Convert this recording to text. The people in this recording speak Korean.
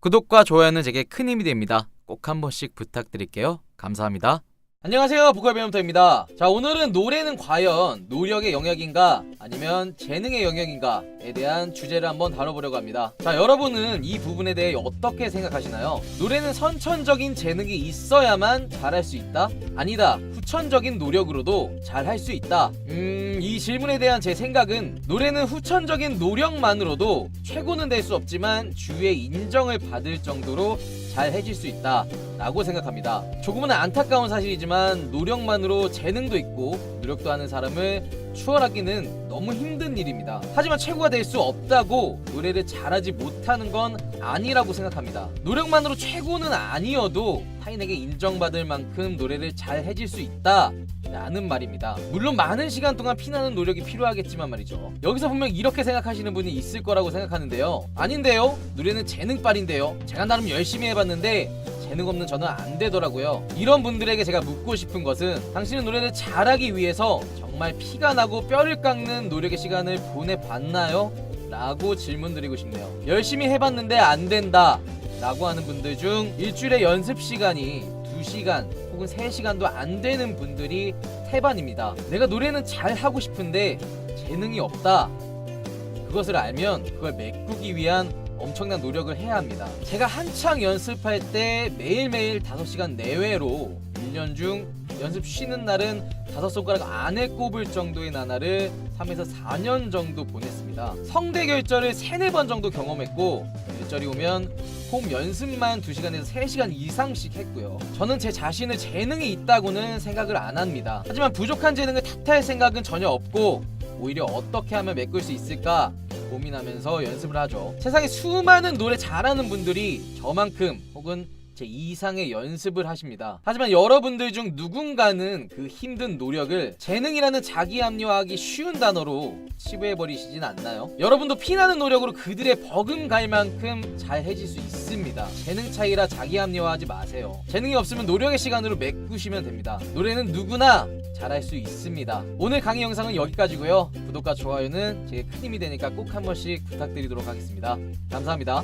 구독과 좋아요는 제게 큰 힘이 됩니다. 꼭 한 번씩 부탁드릴게요. 감사합니다. 안녕하세요. 보컬 배움터입니다. 자, 오늘은 노래는 과연 노력의 영역인가 아니면 재능의 영역인가에 대한 주제를 한번 다뤄보려고 합니다. 자, 여러분은 이 부분에 대해 어떻게 생각하시나요? 노래는 선천적인 재능이 있어야만 잘할 수 있다? 아니다. 후천적인 노력으로도 잘할 수 있다. 음, 이 질문에 대한 제 생각은 노래는 후천적인 노력만으로도 최고는 될 수 없지만 주위의 인정을 받을 정도로 잘 해질 수 있다. 라고 생각합니다. 조금은 안타까운 사실이지만 노력만으로 재능도 있고 노력도 하는 사람을 추월하기는 너무 힘든 일입니다. 하지만 최고가 될 수 없다고 노래를 잘하지 못하는 건 아니라고 생각합니다. 노력만으로 최고는 아니어도 타인에게 인정받을 만큼 노래를 잘 해질 수 있다. 라는 말입니다. 물론 많은 시간 동안 피나는 노력이 필요하겠지만 말이죠. 여기서 분명 이렇게 생각하시는 분이 있을 거라고 생각하는데요. 아닌데요? 노래는 재능빨인데요. 제가 나름 열심히 해봤는데 재능 없는 저는 안 되더라고요. 이런 분들에게 제가 묻고 싶은 것은 당신은 노래를 잘하기 위해서 정말 피가 나고 뼈를 깎는 노력의 시간을 보내봤나요? 라고 질문 드리고 싶네요. 열심히 해봤는데 안 된다. 라고 하는 분들 중 일주일에 연습 시간이 2시간 혹은 3시간도 안 되는 분들이 태반입니다. 내가 노래는 잘 하고 싶은데 재능이 없다. 그것을 알면 그걸 메꾸기 위한 엄청난 노력을 해야 합니다. 제가 한창 연습할 때 매일매일 5시간 내외로 1년 중 연습 쉬는 날은 다섯 손가락 안에 꼽을 정도의 나날을 3에서 4년 정도 보냈습니다. 성대 결절을 3, 4번 정도 경험했고 결절이 오면 홈 연습만 2시간에서 3시간 이상씩 했고요. 저는 제 자신을 재능이 있다고는 생각을 안 합니다. 하지만 부족한 재능을 탓할 생각은 전혀 없고 오히려 어떻게 하면 메꿀 수 있을까 고민하면서 연습을 하죠. 세상에 수많은 노래 잘하는 분들이 저만큼 혹은 제 이상의 연습을 하십니다. 하지만 여러분들 중 누군가는 그 힘든 노력을 재능이라는 자기 합리화하기 쉬운 단어로 치부해버리시진 않나요? 여러분도 피나는 노력으로 그들의 버금갈 만큼 잘 해질 수 있습니다. 재능 차이라 자기 합리화하지 마세요. 재능이 없으면 노력의 시간으로 메꾸시면 됩니다. 노래는 누구나 잘할 수 있습니다. 오늘 강의 영상은 여기까지고요. 구독과 좋아요는 제게 큰 힘이 되니까 꼭 한 번씩 부탁드리도록 하겠습니다. 감사합니다.